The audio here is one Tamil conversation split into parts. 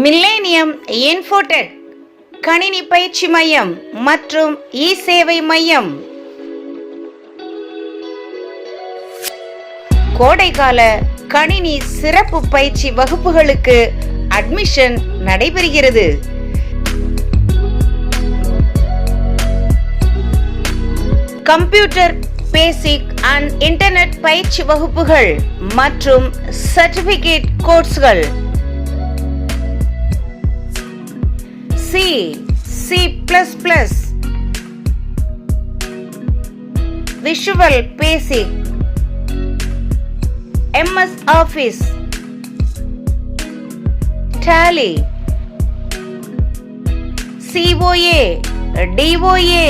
மில்லேனியம் இன்ஃபோடெக் கணினி பயிற்சி மையம் மற்றும் இ சேவை மையம். கோடைக்கால கணினி சிறப்பு பயிற்சி வகுப்புகளுக்கு அட்மிஷன் நடைபெறுகிறது. கம்ப்யூட்டர் பேசிக் அண்ட் இன்டர்நெட் பயிற்சி வகுப்புகள் மற்றும் சர்டிபிகேட் கோர்ஸ்கள். C C plus plus visual basic M S office Tally C O A D O A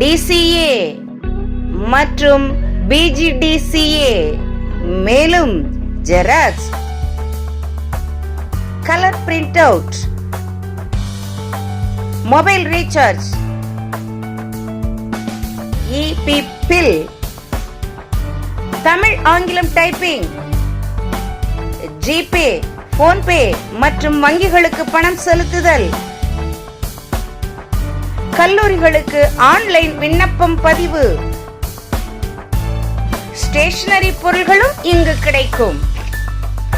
D C A மற்றும் பிஜிடிசிஏ மேலும் xerox colour print out mobile recharge. EB bill Tamil ஆங்கிலம் டைப்பிங். ஜிபே போன்பே மற்றும் வங்கிகளுக்கு பணம் செலுத்துதல். கல்லூரிகளுக்கு ஆன்லைன் விண்ணப்பம் பதிவு. ஸ்டேஷனரி பொருள்களும் இங்கு கிடைக்கும்.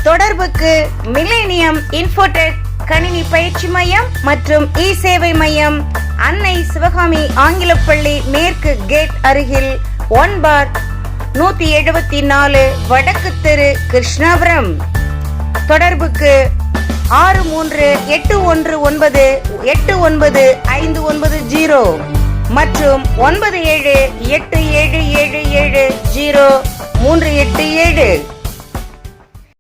தொடர்புக்கு மில்லேனியம் இன்ஃபோடெக் கணினி பயிற்சி மையம் மற்றும் இ சேவை மையம் அன்னை சிவகாமி ஆங்கிலப்பள்ளி மேற்கு கேட் அருகில் ஒன் பார் நூத்தி எழுபத்தி நாலு வடக்கு தெரு கிருஷ்ணாபுரம். தொடர்புக்கு ஆறு மூன்று எட்டு ஒன்று ஒன்பது எட்டு ஒன்பது ஐந்து ஒன்பது ஜீரோ மற்றும் ஒன்பது ஏழு எட்டு ஏழு ஏழு ஏழு ஜீரோ மூன்று எட்டு ஏழு.